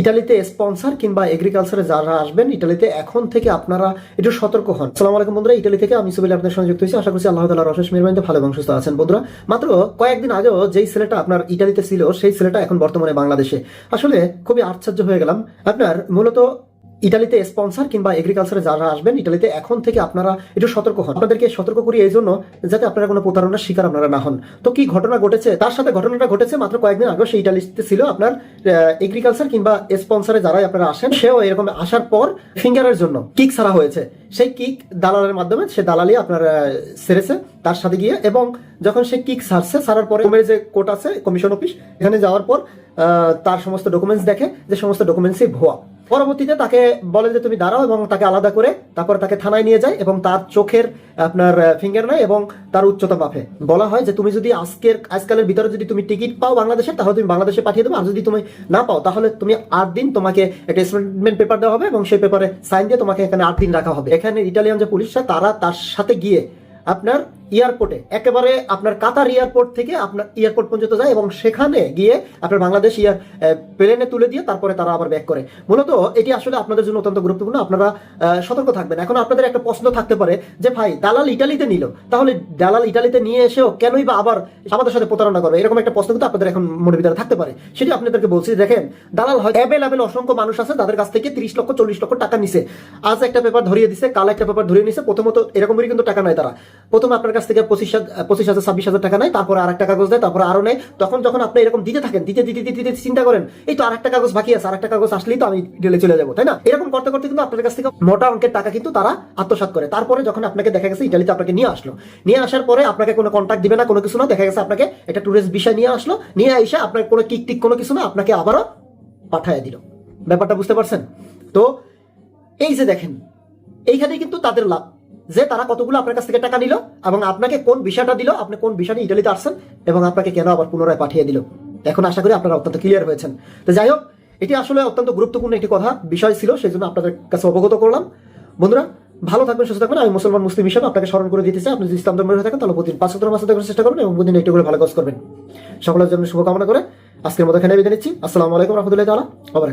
ইটালিতে স্পন্সার কিংবা এগ্রিকালচারে যারা আসবেন, ইটালিতে এখন থেকে আপনারা একটু সতর্ক হন। সালাম আলাইকুম বন্ধুরা, ইটালি থেকে আমি সুবিল আপনার সঙ্গে যুক্ত হয়েছি। আশা করছি আল্লাহ তালার অশেষ মেহরবানিতে ভালো এবং সুস্থ আছেন বন্ধুরা। মাত্র কয়েকদিন আগেও যেই ছেলেটা আপনার ইটালিতে ছিল, সেই ছেলেটা এখন বর্তমানে বাংলাদেশে। আসলে খুবই আশ্চর্য হয়ে গেলাম। আপনার মূলত ইটালিতে স্পন্সর কিংবা এগ্রিকালচারে যারা আসবেন, ইটালিতে এখন থেকে আপনারা একটু সতর্ক হন। আপনাদেরকে সতর্ক করি এই জন্য যাতে আপনারা কোনো প্রতারণার শিকার আপনারা না হন। তো কি ঘটনা ঘটেছে? তার সাথে ঘটনাটা ঘটেছে মাত্র কয়েকদিন আগে সেই ইটালিতে ছিল আপনার এগ্রিকালচার কিংবা স্পন্সরে যারাই আপনারা আসেন, সেও এরকম আসার পর ফিঙ্গারের জন্য কিক ছাড়া হয়েছে। সেই কিক দালালের মাধ্যমে সে দালালি আপনার সেরেছে তার সাথে গিয়ে এবং যখন সে কিক ছাড়ছে, ছাড়ার পরে যে কোর্ট আছে কমিশন অফিস এখানে যাওয়ার পর তার সমস্ত ডকুমেন্টস দেখে যে সমস্ত ডকুমেন্টসই ভুয়া। পরবর্তীতে তাকে বলে যে তুমি দাঁড়াও এবং তাকে আলাদা করে তারপর তাকে থানায় নিয়ে যায় এবং তার চোখের আপনার ফিঙ্গার নেয় এবং তার উচ্চতা মাপে বলা হয় যে তুমি যদি আজকের, আজকালের ভিতরে যদি তুমি টিকিট পাও বাংলাদেশে তাহলে তুমি বাংলাদেশে পাঠিয়ে দেবো। আর যদি তুমি না পাও, তাহলে তুমি আট দিন তোমাকে একটা স্টেটমেন্ট পেপার দেওয়া হবে এবং সেই পেপারে সাইন দিয়ে তোমাকে এখানে আট দিন রাখা হবে। এখানে ইটালিয়ান যে পুলিশরা, তারা তার সাথে গিয়ে আপনার এয়ারপোর্টে। একেবারে আপনার কাতার এয়ারপোর্ট থেকে আপনার এয়ারপোর্ট পর্যন্ত যায় এবং সেখানে গিয়ে আপনার বাংলাদেশ ইয়ার প্লেনে তুলে দিয়ে তারপরে তারা আবার ব্যাক করে। মূলত এটি আসলে আপনাদের জন্য অত্যন্ত গুরুত্বপূর্ণ। আপনারা সতর্ক থাকবেন। এখন আপনাদের একটা প্রশ্ন থাকতে পারে যে, ভাই, দালাল ইটালিতে নিল। তাহলে দালাল ইটালিতে নিয়ে এসেও কেনই বা আবার আমাদের সাথে প্রতারণা করবে? এরকম একটা প্রশ্ন কিন্তু আপনাদের এখন মনের ভিতরে থাকতে পারে। সেটি আপনাদেরকে বলছি, দেখেন, দালাল হয় অ্যাভেলেবেল অসংখ্য মানুষ আছে, তাদের কাছ থেকে তিরিশ লক্ষ, চল্লিশ লক্ষ টাকা নিছে। আজ একটা পেপার ধরিয়ে দিছে, কাল একটা পেপার ধরিয়ে নিছে, প্রথমত এরকমই কিন্তু টাকা নেয় তারা। প্রথমে আপনার কাছ থেকে পঁচিশ পঁচিশ হাজার, ছাব্বিশ হাজার টাকা নেয়, তারপরে আর একটা কাগজ দেয়, তারপরে আরও নেয়। তখন যখন আপনি এরকম দিতে থাকেন, দিতে দিতে দিতে দিতে চিন্তা করেন, এই তো আরেকটা কাগজ বাকি আছে, আরেকটা কাগজ আসলেই তো আমি ডেলে চলে যাব, তাই না? এরকম করতে করতে কিন্তু আপনার কাছ থেকে মোটা অঙ্কের টাকা কিন্তু তারা আত্মসাৎ করে। তারপরে যখন আপনাকে দেখা গেছে ইটালিতে আপনাকে নিয়ে আসলো, নিয়ে আসার পরে আপনাকে কোনো কন্ট্যাক্ট দিবে না, কোনো কিছু না, দেখা গেছে আপনাকে একটা ট্যুরিস্ট বিষয় নিয়ে আসলো, নিয়ে এসে আপনার কোনো কিক টিক কোনো কিছু না, আপনাকে আবারও পাঠায় দিল। ব্যাপারটা বুঝতে পারছেন? তো এই যে দেখেন এইখানে কিন্তু তাদের লাভ। যে তারা কতগুলো আপনার কাছ থেকে টাকা নিল এবং আপনাকে কোন বিষয়টা দিল, আপনি কোন বিষয় নিয়ে ইটালিতে আসছেন এবং আপনাকে কেন আবার পুনরায় পাঠিয়ে দিল। এখন আশা করি আপনারা অত্যন্ত ক্লিয়ার হয়েছেন। তো যাই হোক, এটি আসলে অত্যন্ত গুরুত্বপূর্ণ একটি কথা, বিষয় ছিল সেই জন্য আপনাদের কাছে অবগত করলাম। বন্ধুরা, ভালো থাকবেন, সুস্থ থাকবেন। আমি মুসলমান, মুসলিম হিসাবে আপনাকে স্মরণ করে দিতে চাই। আপনি যদি ইসলাম ধর্মের থাকেন, তাহলে প্রতিদিন পাঁচ সত্তর মাসে দেখার চেষ্টা করবেন এবং প্রতিদিন একটু করে ভালো কাজ করবেন। সকলের জন্য শুভকামনা করে আজকের মতো এখানে বিদায় নিচ্ছি। আসসালামু আলাইকুম রহমতুল্লাহ তালা আবার